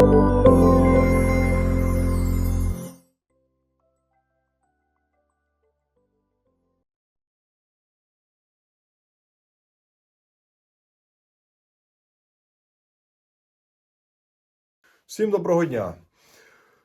Всім доброго дня!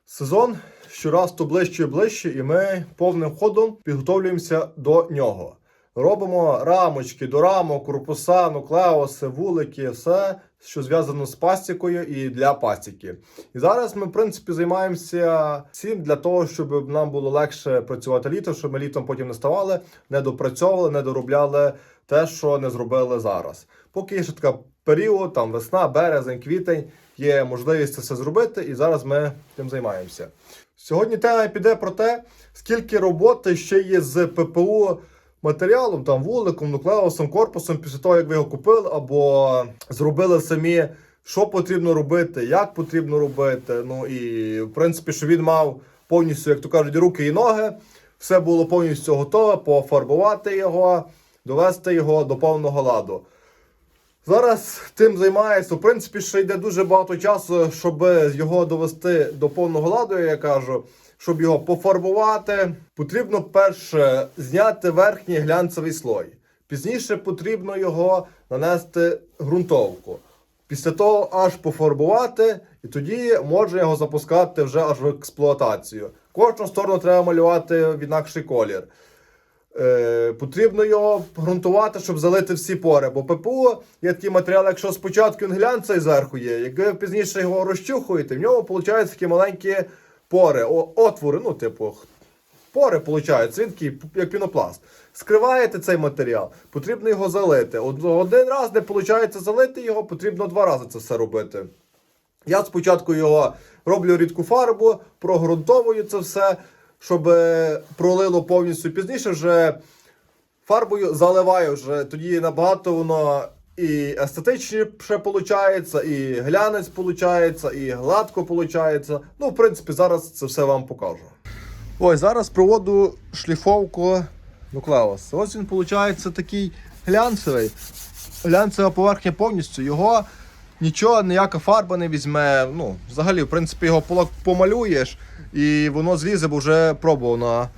Сезон щораз то ближче і ближче, і ми повним ходом підготовлюємося до нього. Робимо рамочки до рамок, корпуса, нуклеуси, вулики, все, що зв'язано з пастікою і для пастіки. І зараз ми, в принципі, займаємося всім для того, щоб нам було легше працювати літом, щоб ми літом потім не ставали, не допрацьовували, не доробляли те, що не зробили зараз. Поки є ще така період, там весна, березень, квітень, є можливість це все зробити, і зараз ми тим займаємося. Сьогодні тема піде про те, скільки роботи ще є з ППУ матеріалом, там вуликом, нуклеусом, корпусом, після того, як ви його купили, або зробили самі, що потрібно робити, як потрібно робити. Ну і в принципі, що він мав повністю, як то кажуть, руки і ноги. Все було повністю готове, пофарбувати його, довести його до повного ладу. Зараз тим займається. В принципі, ще йде дуже багато часу, щоб його довести до повного ладу, я кажу. Щоб його пофарбувати, потрібно перше зняти верхній глянцевий слой. Пізніше потрібно його нанести ґрунтовку. Після того аж пофарбувати, і тоді можна його запускати вже аж в експлуатацію. Кожну сторону треба малювати в інакший колір. Е, потрібно його ґрунтувати, щоб залити всі пори. Бо ППУ є такий матеріал, якщо спочатку він глянцевий зверху є, як ви пізніше його розчухуєте, в ньому виходять такі маленькі пори, о, отвори, ну, типу, пори виходять, він такий, як пінопласт. Скриваєте цей матеріал, потрібно його залити. Один раз не виходить залити його, потрібно два рази це все робити. Я спочатку його роблю рідку фарбу, прогрунтовую це все, щоб е, пролило повністю пізніше вже фарбою заливаю вже. Тоді набагато воно і естетичніше виходить, і глянець виходить, і гладко виходить. Ну, в принципі, зараз це все вам покажу. Ось зараз проводу шліфовку нуклеус. Ось він виходить такий глянцевий. Глянцева поверхня повністю. Його нічого, ніяка фарба не візьме. Ну, взагалі, в принципі, його помалюєш і воно злізе, бо вже пробував на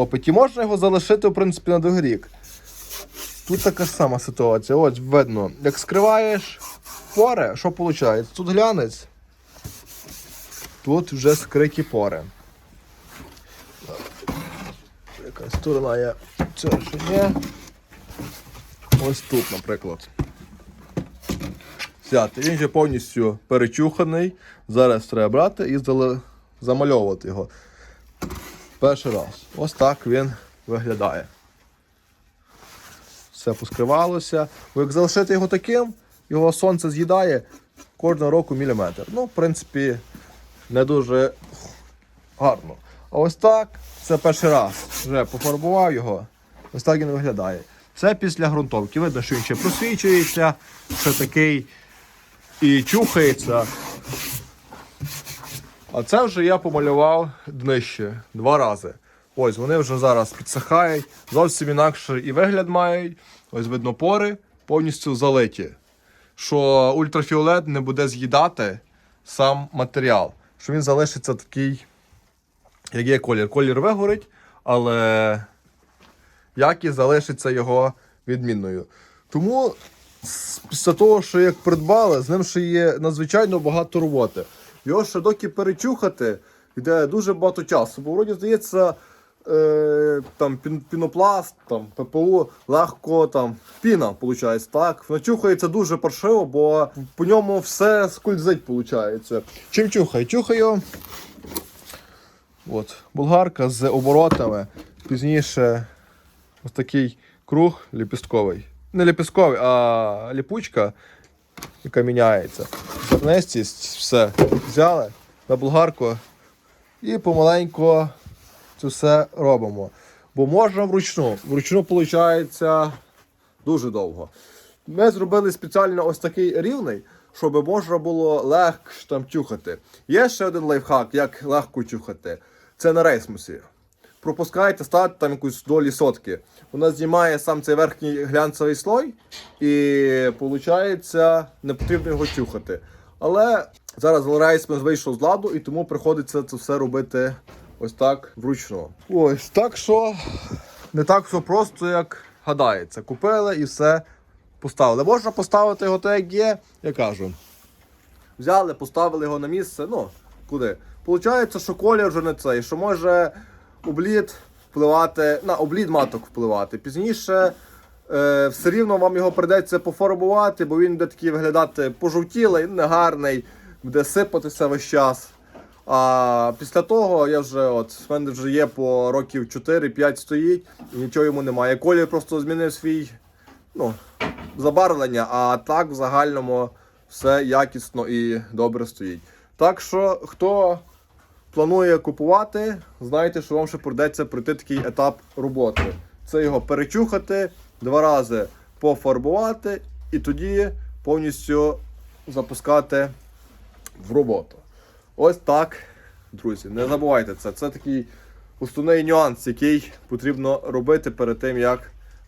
опиті. Можна його залишити, в принципі, на другий. Тут така сама ситуація. Ось видно, як скриваєш пори, що виходить? Тут глянець, тут вже скриті пори. Яка сторона є ця що є. Ось тут, наприклад. Взяти. Він вже повністю перечуханий. Зараз треба брати і замальовувати його. Перший раз. Ось так він виглядає. Все поскривалося. Бо як залишити його таким, його сонце з'їдає кожного року міліметр. Ну, в принципі, не дуже гарно. А ось так, це перший раз. Вже пофарбував його. Ось так він виглядає. Це після ґрунтовки. Видно, що він ще просвічується, що такий і чухається. А це вже я помалював днище два рази. Ось вони вже зараз підсихають, зовсім інакше і вигляд мають. Ось видно пори повністю залиті. Що ультрафіолет не буде з'їдати сам матеріал. Що він залишиться такий, як є колір. Колір вигорить, але якість залишиться його відмінною. Тому після того, що як придбали, з ним ще є надзвичайно багато роботи. Його ще доки перечухати, йде дуже багато часу. Бо вроді здається, е, там пінопласт, там ППУ, легко там піна, виходить, так. Начухається дуже паршиво, бо по ньому все скользить, виходить. Чим чухає? Чухаю. От, болгарка з оборотами. Пізніше ось такий круг ліпістковий. Не ліпістковий, а ліпучка, яка міняється. Зернистість, все. Взяли на болгарку і помаленьку це все робимо. Бо можна вручну. Вручну виходить дуже довго. Ми зробили спеціально ось такий рівний, щоб можна було легше там тюхати. Є ще один лайфхак, як легко тюхати. Це на рейсмусі. Пропускаєте, ставите там якусь долі сотки. Вона знімає сам цей верхній глянцевий слой, і виходить, не потрібно його тюхати. Але зараз рейсмен вийшов з ладу, і тому приходиться це все робити ось так вручну. Ось так що не так все просто, як гадається. Купили і все поставили. Можна поставити його так, як є, я кажу. Взяли, поставили його на місце. Ну, куди? Получається, що колір вже не цей, що може облід впливати, на облід маток впливати. Пізніше е, все рівно вам його прийдеться пофарбувати, бо він буде такий виглядати пожовтілий, негарний, буде сипатися весь час. А після того я вже от в мене вже є по років 4-5 стоїть і нічого йому немає. Колір просто змінив свій ну, забарвлення, а так в загальному все якісно і добре стоїть. Так що, хто планує купувати, знайте, що вам ще прийдеться пройти такий етап роботи. Це його перечухати, два рази пофарбувати і тоді повністю запускати в роботу. Ось так, друзі. Не забувайте це. Це такий основний нюанс, який потрібно робити перед тим, як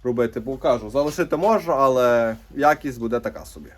робити. Бо кажу, залишити можна, але якість буде така собі.